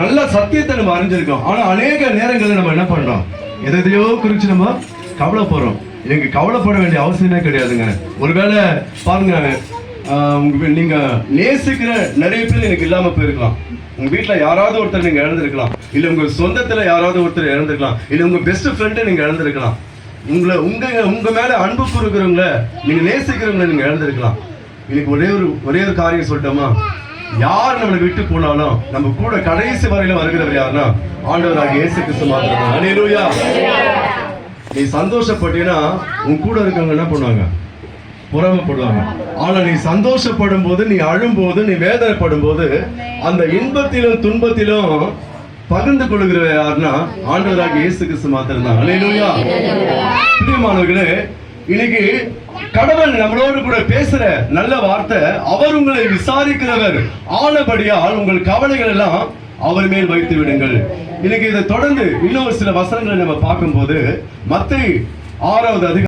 நல்ல சத்தியத்தை நம்ம அறிஞ்சிருக்கோம். ஆனா அநேக நேரங்களில் நம்ம என்ன பண்றோம்? எதையோ குறிச்சு நம்ம கவலைப்படுறோம். எனக்கு கவலைப்பட வேண்டிய அவசியமே கிடையாதுங்க. ஒருவேளை பாருங்க நீங்க நேசிக்கிற நிறைய பேர் எனக்கு இல்லாம போயிருக்கலாம். உங்க வீட்டுல யாராவது ஒருத்தர் நீங்க இழந்திருக்கலாம். இல்ல உங்க சொந்தத்துல யாராவது ஒருத்தர் இழந்திருக்கலாம். இல்ல உங்க பெஸ்ட் ஃப்ரெண்டை நீங்க இழந்திருக்கலாம். உங்களை உங்க உங்க மேல அன்பு கூறுகிறவங்கள நீங்க நேசிக்கிறவங்கள நீங்க இழந்திருக்கலாம். இன்னைக்கு ஒரே ஒரு ஒரே ஒரு காரியம் சொல்லட்டோமா? யார் நம்மளை விட்டு போனாலும் நம்ம கூட கடைசி வரையில வருகிறவர் யாருன்னா ஆண்டவராக இயேசு கிறிஸ்து மாத்திரம் அல்லேலூயா நீ சந்தோஷப்பட்டீங்கன்னா உன் கூட இருக்கவங்க என்ன பண்ணுவாங்க? புறமப்படுவாங்க. ஆனா நீ சந்தோஷப்படும் போது நீ அழும்போது நீ வேதனைப்படும் போது அந்த இன்பத்திலும் துன்பத்திலும் பகிர்ந்து கொள்கிற யாருன்னா ஆண்டவராக இயேசு கிறிஸ்து மாத்திரம் தான் அல்லேலூயா பிரியமானவர்களே இன்னைக்கு கடவுள் நம்மளோடு கூட பேசுற நல்ல வார்த்தை அவர் உங்களை விசாரிக்கிறவர். ஆனபடியால் உங்கள் கவலைகள் எல்லாம் அவர் மேல் வைத்து விடுங்கள். இன்னைக்கு இதை தொடர்ந்து இன்னொரு சில வசனங்களை நம்ம பார்க்கும்போது மத்தை ஆறாவது அதிகம்